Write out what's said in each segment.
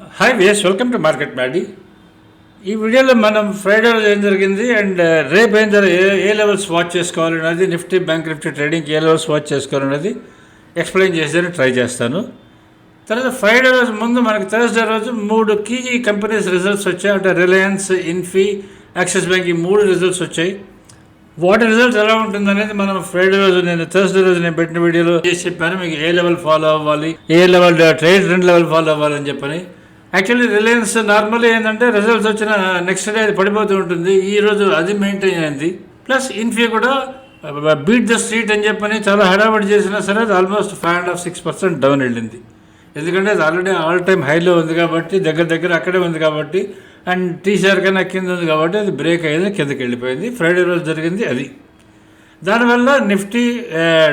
Hi వియస్ welcome to market Maddy ఈ వీడియోలో మనం ఫ్రైడే రోజు ఏం జరిగింది? అండ్ uh, రేపు ఏం జరిగింది ఏ ఏ లెవెల్స్ వాచ్ చేసుకోవాలనేది నిఫ్టీ బ్యాంక్ నిఫ్టీ ట్రేడింగ్కి ఏ లెవెల్స్ వాచ్ చేసుకోవాలన్నది ఎక్స్ప్లెయిన్ చేసేది ట్రై చేస్తాను. తర్వాత ఫ్రైడే రోజు ముందు మనకి థర్స్డే రోజు మూడు కీ కంపెనీస్ రిజల్ట్స్ వచ్చాయి. అంటే రిలయన్స్ ఇన్ఫీ యాక్సిస్ బ్యాంక్ ఈ మూడు రిజల్ట్స్ వచ్చాయి. వాటి రిజల్ట్స్ ఎలా ఉంటుందనేది మనం ఫ్రైడే రోజు నేను థర్స్డే రోజు నేను పెట్టిన వీడియోలో చేసి చెప్పాను. మీకు ఏ లెవెల్ ఫాలో అవ్వాలి? ఏ లెవెల్ ట్రేడ్ uh, రెండు లెవెల్ ఫాలో అవ్వాలని చెప్పని. యాక్చువల్లీ రిలయన్స్ నార్మల్ ఏంటంటే రిజల్ట్స్ వచ్చిన నెక్స్ట్ డే అది పడిపోతూ ఉంటుంది. ఈ రోజు అది మెయింటైన్ అయింది. ప్లస్ ఇన్ఫీ కూడా బీట్ ద స్ట్రీట్ అని చెప్పని చాలా హడావడి చేసినా సరే అది almost five and half six percent down వెళ్ళింది. ఎందుకంటే అది ఆల్రెడీ ఆల్ టైమ్ హైలో ఉంది కాబట్టి దగ్గర దగ్గర అక్కడే ఉంది కాబట్టి అండ్ టీసీఆర్ కన్నా కింద ఉంది కాబట్టి అది బ్రేక్ అయ్యింది కిందకి వెళ్ళిపోయింది. ఫ్రైడే రోజు జరిగింది అది. దానివల్ల Nifty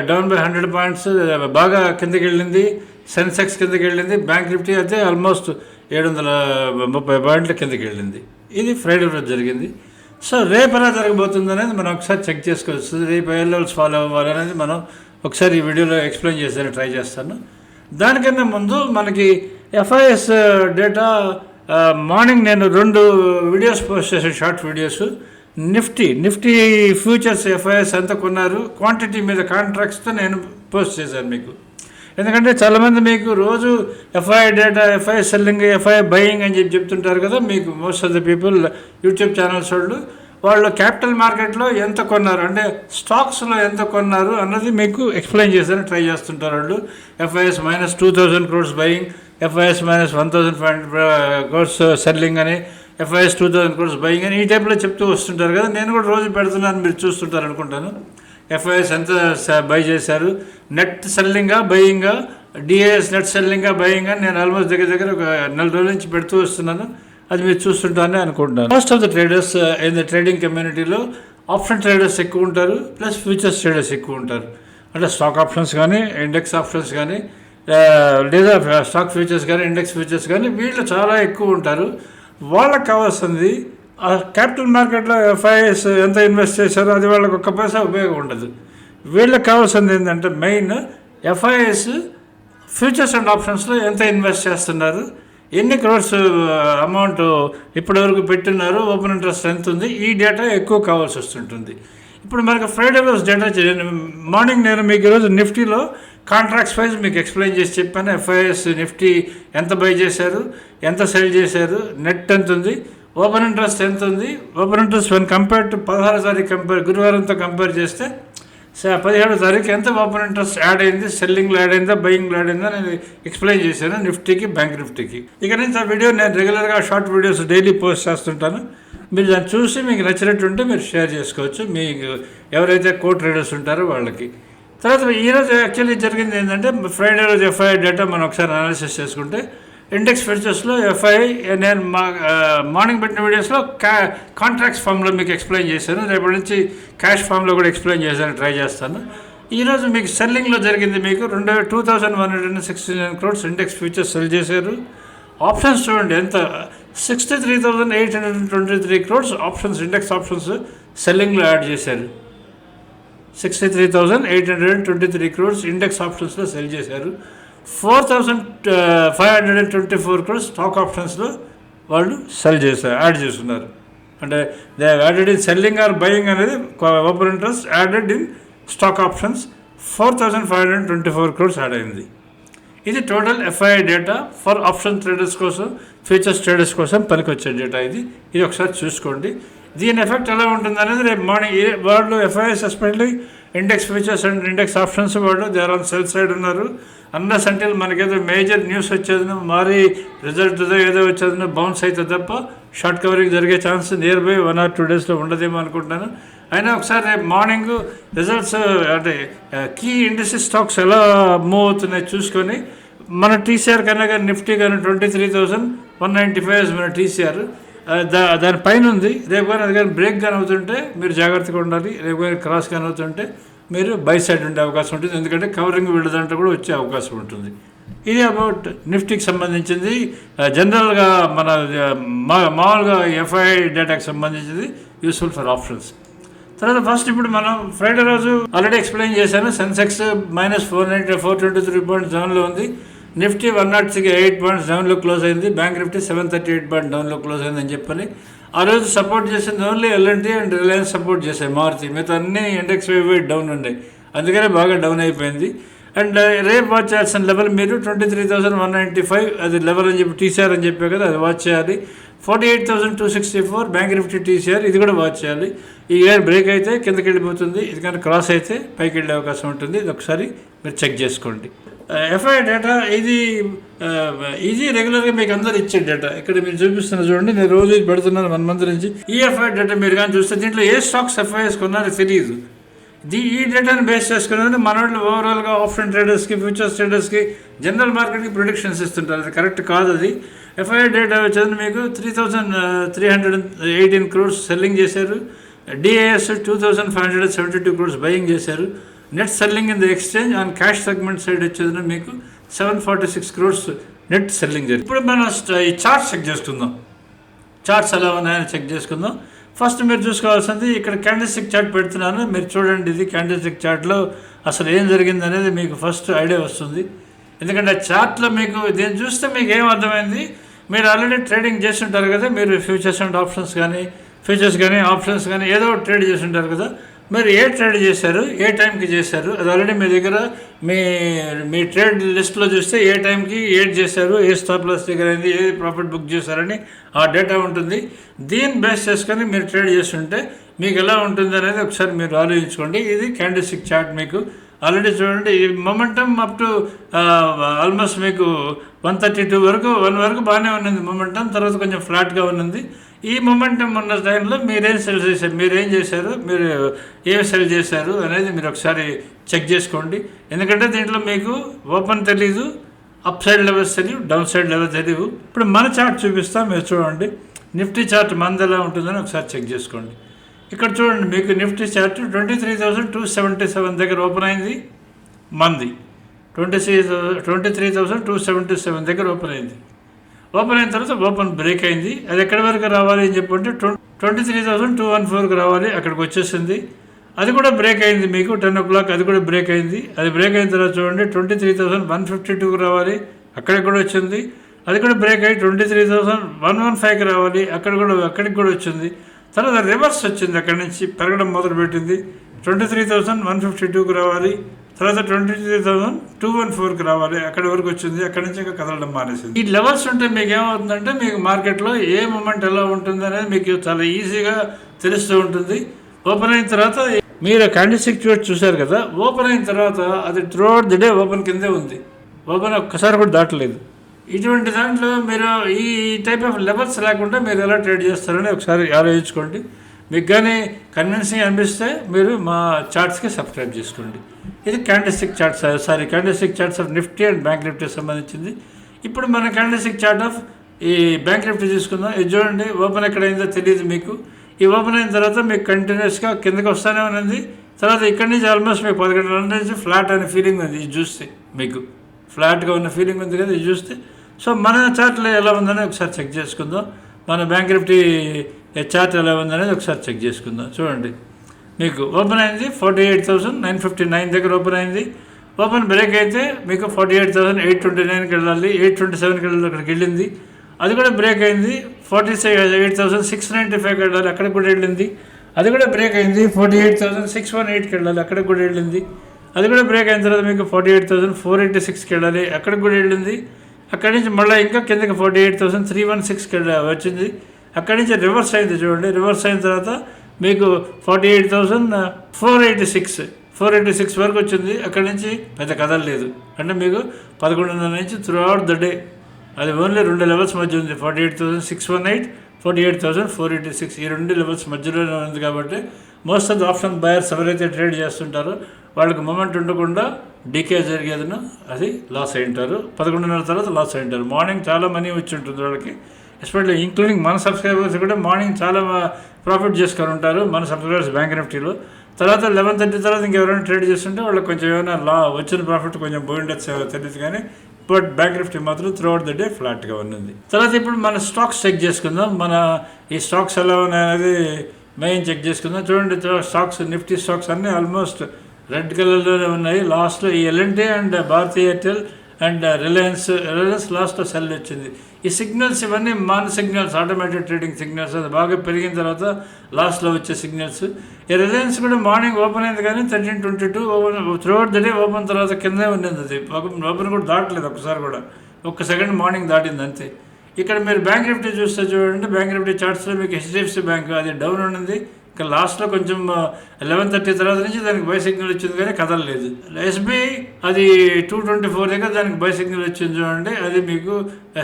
down by hundred points బాగా కిందకి వెళ్ళింది. సెన్సెక్స్ కిందకి వెళ్ళింది. బ్యాంక్ నిఫ్టీ అయితే ఆల్మోస్ట్ ఏడు వందల ముప్పై పాయింట్ల కిందకి వెళ్ళింది. ఇది ఫ్రైడే రోజు జరిగింది. సో రేపు ఎలా జరగబోతుంది అనేది మనం ఒకసారి చెక్ చేసుకోవచ్చు. రేపు ఏ లెవెల్స్ ఫాలో అవ్వాలి అనేది మనం ఒకసారి ఈ వీడియోలో ఎక్స్ప్లెయిన్ చేసే ట్రై చేస్తాను. దానికన్నా ముందు మనకి ఎఫ్ఐఎస్ డేటా మార్నింగ్ నేను రెండు వీడియోస్ పోస్ట్ చేశాను short videos. Nifty Nifty futures FIIs ఎంత కొన్నారు క్వాంటిటీ మీద కాంట్రాక్ట్స్తో నేను పోస్ట్ చేశాను మీకు. ఎందుకంటే చాలామంది మీకు రోజు FII data FII selling FII buying అని చెప్పి చెప్తుంటారు కదా మీకు most of the people YouTube channels వాళ్ళు. వాళ్ళు క్యాపిటల్ మార్కెట్లో ఎంత కొన్నారు అంటే స్టాక్స్లో ఎంత కొన్నారు అన్నది మీకు ఎక్స్ప్లెయిన్ చేశాను ట్రై చేస్తుంటారు వాళ్ళు. FIIs minus two thousand crores buying FIIs minus one thousand five hundred crores selling అని FIIs two thousand crores buying అని ఈ టైప్లో చెప్తూ వస్తుంటారు కదా. నేను కూడా రోజు పెడుతున్నాను మీరు చూస్తుంటారు అనుకుంటాను. ఎఫ్ఐఎస్ ఎంత బై చేశారు. నెట్ సెల్లింగా బయింగా డిఏఎస్ నెట్ సెల్లింగా బయింగా నేను ఆల్మోస్ట్ దగ్గర దగ్గర ఒక నెల రోజుల నుంచి పెడుతూ వస్తున్నాను. అది మీరు చూస్తుంటారని అనుకుంటున్నాను. Most of the traders in the trading కమ్యూనిటీలో ఆప్షన్ ట్రేడర్స్ ఎక్కువ ఉంటారు ప్లస్ ఫ్యూచర్స్ ట్రేడర్స్ ఎక్కువ ఉంటారు. అంటే స్టాక్ ఆప్షన్స్ కానీ ఇండెక్స్ ఆప్షన్స్ కానీ uh, లేదా uh, స్టాక్ ఫ్యూచర్స్ కానీ ఇండెక్స్ ఫ్యూచర్స్ కానీ వీళ్ళు చాలా ఎక్కువ ఉంటారు. వాళ్ళకి కావాల్సింది క్యాపిటల్ మార్కెట్లో ఎఫ్ఐఎస్ ఎంత ఇన్వెస్ట్ చేశారో అది వాళ్ళకి ఒక్క పైసా ఉపయోగం ఉండదు. వీళ్ళకి కావాల్సింది ఏంటంటే మెయిన్ ఎఫ్ఐఎస్ ఫ్యూచర్స్ అండ్ ఆప్షన్స్లో ఎంత ఇన్వెస్ట్ చేస్తున్నారు ఎన్ని క్రోర్స్ అమౌంట్ ఇప్పటివరకు పెట్టున్నారు ఓపెన్ ఇంట్రెస్ట్ ఎంత ఉంది ఈ డేటా ఎక్కువ కావాల్సి వస్తుంటుంది. ఇప్పుడు మనకు ఫ్రైడే రోజు డేటా మార్నింగ్ నేను మీకు ఈరోజు నిఫ్టీలో కాంట్రాక్ట్స్ వైజ్ మీకు ఎక్స్ప్లెయిన్ చేసి చెప్పాను ఎఫ్ఐఎస్ నిఫ్టీ ఎంత బై చేశారు ఎంత సెల్ చేశారు నెట్ ఎంత ఉంది ఓపెన్ ఇంట్రెస్ట్ ఎంత ఉంది? Open interest one compare to పదహారు తారీఖు కంపేర్ గురువారంతో కంపేర్ చేస్తే పదిహేడు తారీఖు ఎంత ఓపెన్ ఇంట్రెస్ట్ యాడ్ అయింది సెల్లింగ్లో యాడ్ అయిందా బయింగ్లో యాడ్ అయిందా నేను ఎక్స్ప్లెయిన్ చేశాను నిఫ్టీకి బ్యాంక్ నిఫ్టీకి. ఇక నుంచి ఆ వీడియో నేను రెగ్యులర్గా షార్ట్ వీడియోస్ డైలీ పోస్ట్ చేస్తుంటాను. మీరు దాన్ని చూసి మీకు నచ్చినట్టుంటే మీరు షేర్ చేసుకోవచ్చు. మీకు ఎవరైతే కో ట్రేడర్స్ ఉంటారో వాళ్ళకి. తర్వాత ఈరోజు యాక్చువల్లీ జరిగింది ఏంటంటే ఫ్రైడే రోజు ఎఫ్ఐఆర్ డేటా మనం ఒకసారి అనాలిసిస్ చేసుకుంటే ఇండెక్స్ ఫ్యూచర్స్లో ఎఫ్ఐ నేను మా మార్నింగ్ పెట్టిన వీడియోస్లో కా కాంట్రాక్ట్స్ ఫామ్లో మీకు ఎక్స్ప్లెయిన్ చేశాను. రేపటి నుంచి క్యాష్ ఫామ్లో కూడా ఎక్స్ప్లెయిన్ చేశాను ట్రై చేస్తాను. ఈరోజు మీకు సెల్లింగ్లో జరిగింది మీకు రెండు two thousand one hundred and sixty nine crores index futures sell చేశారు. ఆప్షన్స్ చూడండి ఎంత sixty three thousand eight hundred and twenty three crores options index options సెల్లింగ్లో add చేశారు. Sixty three thousand eight hundred and twenty three crores index ఆప్షన్స్లో sell చేశారు. Four thousand five hundred and twenty four crores stock ఆప్షన్స్లో వాళ్ళు sell చేశారు add చేస్తున్నారు. అంటే they added in selling or buying అనేది open interest added in stock options. Four thousand five hundred twenty four crores add అయింది. ఇది total FII data for option traders కోసం futures traders కోసం పనికొచ్చే డేటా ఇది. ఇది ఒకసారి చూసుకోండి. దీని ఎఫెక్ట్ ఎలా ఉంటుంది అనేది రేపు మార్నింగ్ వాళ్ళు FIIs especially index futures and index options వాళ్ళు దేర్ ఆన్ సెల్ సైడ్ ఉన్నారు. అన్నస్ అంటే మనకేదో మేజర్ న్యూస్ వచ్చేది మారి రిజల్ట్ ఏదో వచ్చేది బౌన్స్ అయితే తప్ప షార్ట్ కవరింగ్ జరిగే chance near by one or two డేస్లో ఉండదేమో అనుకుంటున్నాను. అయినా ఒకసారి రేపు మార్నింగ్ రిజల్ట్స్ అంటే కీ ఇండస్ట్రీ స్టాక్స్ ఎలా మూవ్ అవుతున్నాయి చూసుకొని మన టీసీఆర్ కన్నా కానీ నిఫ్టీ కానీ twenty three thousand one ninety five మన టీసీఆర్ దా దానిపైన ఉంది. రేపు కానీ అది కానీ బ్రేక్ కానీ అవుతుంటే మీరు జాగ్రత్తగా ఉండాలి. రేపు కానీ క్రాస్ కానీ అవుతుంటే మీరు బై సైడ్ ఉండే అవకాశం ఉంటుంది. ఎందుకంటే కవరింగ్ వీళ్ళదంటే కూడా వచ్చే అవకాశం ఉంటుంది. ఇది అబౌట్ నిఫ్టీకి సంబంధించింది. జనరల్గా మన మా మామూలుగా ఎఫ్ఐ డేటాకి సంబంధించింది యూస్ఫుల్ ఫర్ ఆప్షన్స్. తర్వాత ఫస్ట్ ఇప్పుడు మనం ఫ్రైడే రోజు ఆల్రెడీ ఎక్స్ప్లెయిన్ చేశాను. Sensex minus four ninety four twenty three point సెవెన్లో ఉంది. Nifty one not six eight points డౌన్లో క్లోజ్ అయింది. Bank Nifty seven thirty eight point డౌన్లో క్లోజ్ అయిందని చెప్పని ఆ రోజు సపోర్ట్ చేసింది only L&T and Reliance support చేశాయి మారుతి మిగతా అన్ని ఇండెక్స్ వైపు డౌన్ ఉండే. అందుకనే బాగా డౌన్ అయిపోయింది. అండ్ uh, రేపు వాచ్ చేయాల్సిన లెవెల్ మీరు twenty three thousand one ninety five అది లెవెల్ అని చెప్పి టీసీఆర్ అని చెప్పే కదా అది వాచ్ చేయాలి. Forty eight thousand two sixty four bank Nifty TCR ఇది కూడా వాచ్ చేయాలి. ఈ ఇయర్ బ్రేక్ అయితే కిందకి వెళ్ళిపోతుంది ఇది కానీ క్రాస్ అయితే పైకి వెళ్ళే అవకాశం ఉంటుంది. ఇది ఒకసారి మీరు చెక్ చేసుకోండి. ఎఫ్ఐ డేటా ఇది ఇది రెగ్యులర్గా మీకు అందరు ఇచ్చే డేటా ఇక్కడ మీరు చూపిస్తున్న చూడండి నేను రోజు పెడుతున్నాను వన్ మంత్ నుంచి. ఈ ఎఫ్ఐ డేటా మీరు కానీ చూస్తే దీంట్లో ఏ స్టాక్స్ ఎఫ్ఐఎస్ కొన్నారో తెలియదు దీ ఈ డేటాను బేస్ చేసుకుని మనోళ్ళు ఓవరాల్గా ఆప్షన్ ట్రేడర్స్కి ఫ్యూచర్స్ ట్రేడర్స్కి జనరల్ మార్కెట్కి ప్రొడిక్షన్స్ ఇస్తుంటారు. అది కరెక్ట్ కాదు అది. ఎఫ్ఐ డేటా వచ్చేది మీకు three thousand three hundred eighteen crores selling చేశారు. DIIs two thousand five hundred seventy two crores buying చేశారు. Net selling in the exchange on cash segment side వచ్చేది మీకు seven forty six crores net selling జరిగింది. ఇప్పుడు మనం ఈ chart check చేసుకుందాం. Charts ఎలా ఉన్నాయని చెక్ చేసుకుందాం. ఫస్ట్ మీరు చూసుకోవాల్సింది ఇక్కడ క్యాండిల్స్టిక్ చార్ట్ పెడుతున్నాను. మీరు చూడండి ఇది క్యాండిల్స్టిక్ చార్ట్లో అసలు ఏం జరిగింది అనేది మీకు ఫస్ట్ ఐడియా వస్తుంది. ఎందుకంటే ఆ చార్ట్లో మీకు దీన్ని చూస్తే మీకు ఏం అర్థమైంది? మీరు ఆల్రెడీ ట్రేడింగ్ చేస్తుంటారు కదా మీరు ఫ్యూచర్స్ అండ్ ఆప్షన్స్ కానీ ఫ్యూచర్స్ కానీ ఆప్షన్స్ కానీ ఏదో ట్రేడ్ చేసి ఉంటారు కదా మీరు ఏ ట్రేడ్ చేశారు? ఏ టైంకి చేశారు? అది ఆల్రెడీ మీ దగ్గర మీ మీ ట్రేడ్ లిస్ట్లో చూస్తే ఏ టైంకి ఏడ్ చేశారు? ఏ స్టాప్ లాస్ దగ్గర అయింది? ఏ ప్రాఫిట్ బుక్ చేశారని ఆ డేటా ఉంటుంది. దీన్ని బేస్ చేసుకొని మీరు ట్రేడ్ చేస్తుంటే మీకు ఎలా ఉంటుంది అనేది ఒకసారి మీరు ఆలోచించుకోండి. ఇది క్యాండిస్టిక్ చార్ట్ మీకు. ఆల్రెడీ చూడండి ఈ మొమెంటం అప్ టు ఆల్మోస్ట్ మీకు వన్ థర్టీ టూ వరకు వన్ వరకు బాగానే ఉన్నది మొమెంటం. తర్వాత కొంచెం ఫ్లాట్గా ఉన్నది. ఈ మొమెంటం ఉన్న టైంలో మీరేం సెల్ చేశారు? మీరేం చేశారు? మీరు ఏం సెల్ చేశారు అనేది మీరు ఒకసారి చెక్ చేసుకోండి. ఎందుకంటే దీంట్లో మీకు ఓపెన్ తెలీదు అప్ సైడ్ లెవెల్స్ తెలియవు డౌన్ సైడ్ లెవెల్స్ తెలియవు ఇప్పుడు మన చార్ట్ చూపిస్తాం మీరు చూడండి. నిఫ్టీ చార్ట్ మంది ఎలా ఉంటుందని ఒకసారి చెక్ చేసుకోండి. ఇక్కడ చూడండి మీకు Nifty chart twenty three thousand two seventy seven దగ్గర ఓపెన్ అయింది మంది. Twenty three twenty three thousand two seventy seven దగ్గర ఓపెన్ అయింది. ఓపెన్ అయిన తర్వాత ఓపెన్ బ్రేక్ అయింది. అది ఎక్కడి వరకు రావాలి అని చెప్పంటే twenty three thousand two one ఫోర్కి రావాలి. అక్కడికి వచ్చేసింది. అది కూడా బ్రేక్ అయింది మీకు. టెన్ ఓ క్లాక్ అది కూడా బ్రేక్ అయింది. అది బ్రేక్ అయిన తర్వాత చూడండి twenty three thousand one fifty టూకి రావాలి. అక్కడికి కూడా వచ్చింది. అది కూడా బ్రేక్ అయ్యి twenty three thousand one one ఫైవ్కి రావాలి. అక్కడ కూడా అక్కడికి కూడా వచ్చింది. తర్వాత రివర్స్ వచ్చింది అక్కడి నుంచి. పెరగడం మొదలుపెట్టింది. Twenty three thousand one fifty టూకి రావాలి. తర్వాత twenty three thousand two one ఫోర్కి రావాలి. అక్కడ వరకు వచ్చింది. అక్కడి నుంచి ఇంకా కదలడం మానేసింది. ఈ లెవెల్స్ ఉంటే మీకు ఏమవుతుందంటే మీకు మార్కెట్లో ఏ మూమెంట్ ఎలా ఉంటుంది అనేది మీకు చాలా ఈజీగా తెలుస్తూ ఉంటుంది. ఓపెన్ అయిన తర్వాత మీరు క్యాండిస్టిక్ చూసి చూశారు కదా? ఓపెన్ అయిన తర్వాత అది త్రూఅవుట్ ది డే ఓపెన్ కిందే ఉంది. ఓపెన్ ఒక్కసారి కూడా దాటలేదు. ఇటువంటి దాంట్లో మీరు ఈ టైప్ ఆఫ్ లెవెల్స్ లేకుండా మీరు ఎలా ట్రేడ్ చేస్తారని ఒకసారి ఆలోచించుకోండి. మీకు కానీ కన్విన్సింగ్ అనిపిస్తే మీరు మా చార్ట్స్కి సబ్స్క్రైబ్ చేసుకోండి. ఇది candlestick charts sorry candlestick charts of Nifty and bank Nifty సంబంధించింది. ఇప్పుడు మన క్యాండిస్టిక్ చార్ట్ ఆఫ్ ఈ బ్యాంక్ నిఫ్టీ తీసుకుందాం ఇది చూడండి ఓపెన్ ఎక్కడైందో తెలియదు మీకు. ఈ ఓపెన్ అయిన తర్వాత మీకు కంటిన్యూస్గా కిందకి వస్తూనే ఉన్నది. తర్వాత ఇక్కడి నుంచి ఆల్మోస్ట్ మీకు పదకొండు గంటల నుంచి ఫ్లాట్ అనే ఫీలింగ్ ఉంది ఇది చూస్తే మీకు. ఫ్లాట్గా ఉన్న ఫీలింగ్ ఉంది కదా ఇది చూస్తే. సో మన చార్ట్లో ఎలా ఉందని ఒకసారి చెక్ చేసుకుందాం. మన బ్యాంక్ నిఫ్టీ చార్ట్ ఎలా ఉందనేది ఒకసారి చెక్ చేసుకుందాం. చూడండి. మీకు ఓపెన్ అయింది forty eight thousand nine fifty nine దగ్గర ఓపెన్ అయింది. ఓపెన్ బ్రేక్ అయితే మీకు forty eight thousand eight twenty నైన్కి వెళ్ళాలి ఎయిట్ ట్వంటీ సెవెన్కి వెళ్ళాలి అక్కడికి వెళ్ళింది. అది కూడా బ్రేక్ అయింది. Forty eight thousand six ninety ఫైవ్కి వెళ్ళాలి అక్కడికి కూడా వెళ్ళింది. అది కూడా బ్రేక్ అయింది. Forty eight thousand six one ఎయిట్కి వెళ్ళాలి అక్కడికి కూడా వెళ్ళింది. అది కూడా బ్రేక్ అయిన తర్వాత మీకు forty eight thousand four eighty సిక్స్కి వెళ్ళాలి అక్కడికి కూడా వెళ్ళింది. అక్కడి నుంచి మళ్ళీ ఇంకా కిందకి forty eight thousand three one సిక్స్కి వచ్చింది. అక్కడి నుంచి రివర్స్ అయింది చూడండి. రివర్స్ అయిన తర్వాత మీకు forty eight thousand four eighty six four eighty six వరకు వచ్చింది. అక్కడి నుంచి పెద్ద కదలలేదు అంటే మీకు పదకొండున్నర నుంచి త్రూ అవుట్ ద డే అది ఓన్లీ రెండు లెవెల్స్ మధ్య ఉంది. Forty eight thousand six one eight forty eight thousand four eighty six ఈ రెండు లెవెల్స్ మధ్యలోనే ఉంది కాబట్టి most of the option buyers ఎవరైతే ట్రేడ్ చేస్తుంటారో వాళ్ళకి మూమెంట్ ఉండకుండా డీకే జరిగేదను అది లాస్ అయి ఉంటారు పదకొండున్నర తర్వాత లాస్ అయి ఉంటారు మార్నింగ్ చాలా మనీ వచ్చి ఉంటుంది వాళ్ళకి. ఎస్పెషల్లీ ఇంక్లూడింగ్ మన సబ్స్క్రైబర్స్ కూడా మార్నింగ్ చాలా ప్రాఫిట్ చేసుకొని ఉంటారు మన సబ్స్క్రైబర్స్ బ్యాంక్ నిఫ్టీలో తర్వాత లెవెన్ థర్టీ తర్వాత ఇంకెవరైనా ట్రేడ్ చేస్తుంటే వాళ్ళకి కొంచెం ఏమైనా లా వచ్చిన ప్రాఫిట్ కొంచెం పోయిండొచ్చు తెలియదు కానీ బట్ బ్యాంక్ నిఫ్టీ మాత్రం త్రూ అవుట్ ద డే ఫ్లాట్గా ఉన్నది. తర్వాత ఇప్పుడు మన స్టాక్స్ చెక్ చేసుకుందాం. మన ఈ స్టాక్స్ ఎలా ఉన్నాయనేది మెయిన్ చెక్ చేసుకుందాం. చూడండి స్టాక్స్ నిఫ్టీ స్టాక్స్ అన్నీ ఆల్మోస్ట్ రెడ్ కలర్లోనే ఉన్నాయి. లాస్ట్లో ఈ L&T and Bharti Airtel and Reliance Reliance లాస్ట్లో సెల్ వచ్చింది ఈ సిగ్నల్స్ ఇవన్నీ మాన్ సిగ్నల్స్ ఆటోమేటెడ్ ట్రేడింగ్ సిగ్నల్స్ అది బాగా పెరిగిన తర్వాత లాస్ట్లో వచ్చే సిగ్నల్స్. ఈ రిలయన్స్ కూడా మార్నింగ్ ఓపెన్ అయింది కానీ thirteen twenty two open throughout the day open తర్వాత కిందే ఉండింది అది. ఓపెన్ కూడా దాటలేదు ఒకసారి కూడా. ఒక్క సెకండ్ మార్నింగ్ దాటింది అంతే. ఇక్కడ మీరు బ్యాంక్ నిఫ్టీ చూస్తే చూడండి బ్యాంక్ నిఫ్టీ చార్ట్స్లో మీకు హెచ్డిఎఫ్సి బ్యాంక్ అది డౌన్ ఉండింది. కానీ లాస్ట్లో కొంచెం లెవెన్ థర్టీ తర్వాత నుంచి దానికి బై సిగ్నల్ వచ్చింది కానీ కదలలేదు ఎస్బీఐ అది టూ ట్వంటీ ఫోర్ దగ్గర దానికి బై సిగ్నల్ వచ్చింది చూడండి. అది మీకు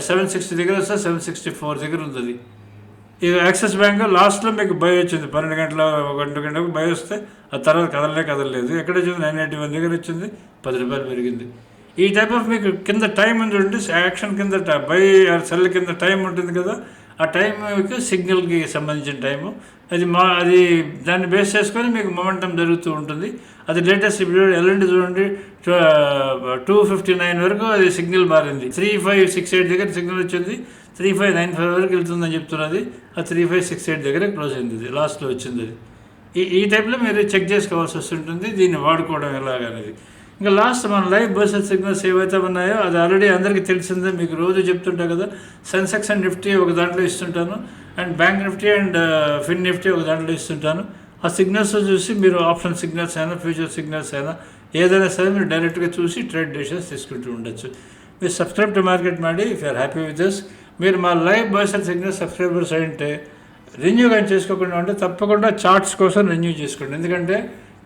సెవెన్ సిక్స్టీ దగ్గర వస్తే సెవెన్ సిక్స్టీ ఫోర్ దగ్గర ఉంది ఇక యాక్సిస్ బ్యాంక్ లాస్ట్లో మీకు బై వచ్చింది. పన్నెండు గంటల ఒక గంట గంటకు బై వస్తే ఆ తర్వాత కదలలే కదలలేదు ఎక్కడ వచ్చింది? నైన్ ఎయిటీ వన్ దగ్గర వచ్చింది. పది రూపాయలు పెరిగింది. ఈ టైప్ ఆఫ్ మీకు కింద టైం ఉంది చూడండి. యాక్షన్ కింద బై సెల్ కింద టైం ఉంటుంది కదా. ఆ టైం మీకు సిగ్నల్కి సంబంధించిన టైము అది మా అది దాన్ని బేస్ చేసుకొని మీకు మొమెంటం జరుగుతూ ఉంటుంది. అది లేటెస్ట్ ఇప్పుడు ఎల్లుండి చూడండి టూ ఫిఫ్టీ నైన్ వరకు అది సిగ్నల్ మారింది. త్రీ ఫైవ్ సిక్స్ ఎయిట్ దగ్గర సిగ్నల్ వచ్చింది. త్రీ ఫైవ్ నైన్ ఫైవ్ వరకు వెళ్తుందని చెప్తున్నది. ఆ త్రీ ఫైవ్ సిక్స్ ఎయిట్ దగ్గర క్లోజ్ అయింది లాస్ట్లో వచ్చింది అది. ఈ ఈ టైప్లో మీరు చెక్ చేసుకోవాల్సి వస్తుంటుంది దీన్ని వాడుకోవడం ఎలాగనేది. ఇంకా లాస్ట్ మన లైవ్ బర్సెల్ సిగ్నల్స్ ఏవైతే ఉన్నాయో అది ఆల్రెడీ అందరికీ తెలిసిందే మీకు రోజు చెప్తుంటా కదా సెన్సెక్స్ అండ్ నిఫ్టీ ఒక దాంట్లో ఇస్తుంటాను. And bank Nifty and Fin Nifty ఒక దాంట్లో ఇస్తుంటాను. ఆ సిగ్నల్స్ చూసి మీరు ఆప్షన్ సిగ్నల్స్ అయినా ఫ్యూచర్ సిగ్నల్స్ అయినా ఏదైనా సరే మీరు డైరెక్ట్గా చూసి ట్రేడ్ డెసిషన్స్ తీసుకుంటూ ఉండొచ్చు. మీరు సబ్స్క్రైబ్ టు మార్కెట్ ಮಾಡಿ if you're happy with this. మీరు మా live buy sell signal subscribers అంటే రెన్యూ కానీ చేసుకోకుండా ఉంటే తప్పకుండా చార్ట్స్ కోసం రెన్యూ చేసుకోండి. ఎందుకంటే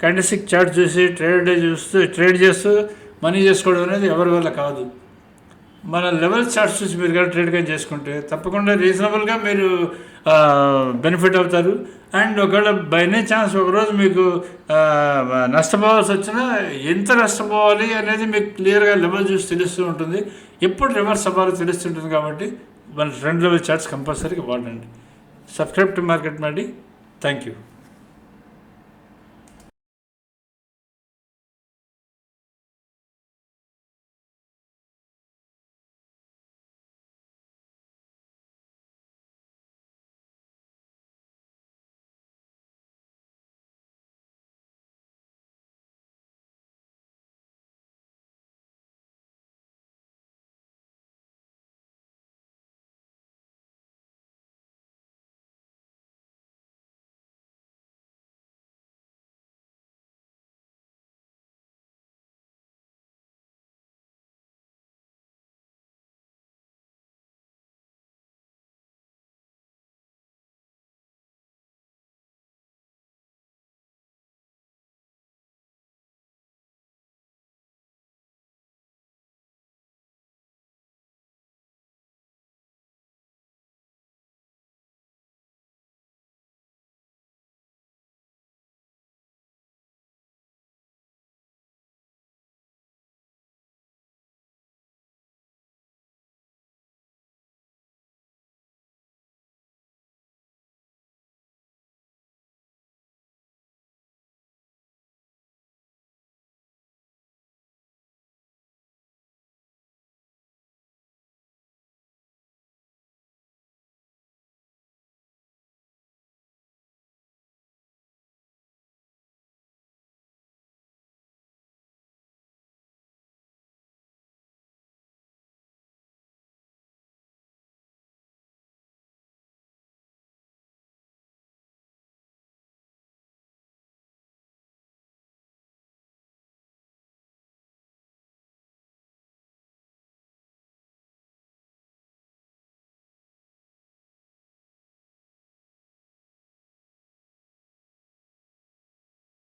కండిసిక్ చార్ట్ చూసి ట్రేడ్ చూస్తూ ట్రేడ్ చేస్తూ మనీ చేసుకోవడం అనేది ఎవరి వల్ల కాదు. మన లెవెల్ చార్ట్స్ చూసి మీరు కానీ ట్రేడ్ కానీ చేసుకుంటే తప్పకుండా రీజనబుల్గా మీరు బెనిఫిట్ అవుతారు. అండ్ ఒకవేళ బై ఎనీ ఛాన్స్ ఒకరోజు మీకు నష్టపోవాల్సి వచ్చినా ఎంత నష్టపోవాలి అనేది మీకు క్లియర్గా లెవెల్ చూసి తెలుస్తూ ఉంటుంది. ఎప్పుడు రివర్స్ అవ్వాలో తెలుస్తుంటుంది కాబట్టి మన ఫ్రెండ్ లెవెల్ చార్ట్స్ కంపల్సరీగా వాడండి. సబ్స్క్రైబ్ టు మార్కెట్ మాడి థ్యాంక్ యూ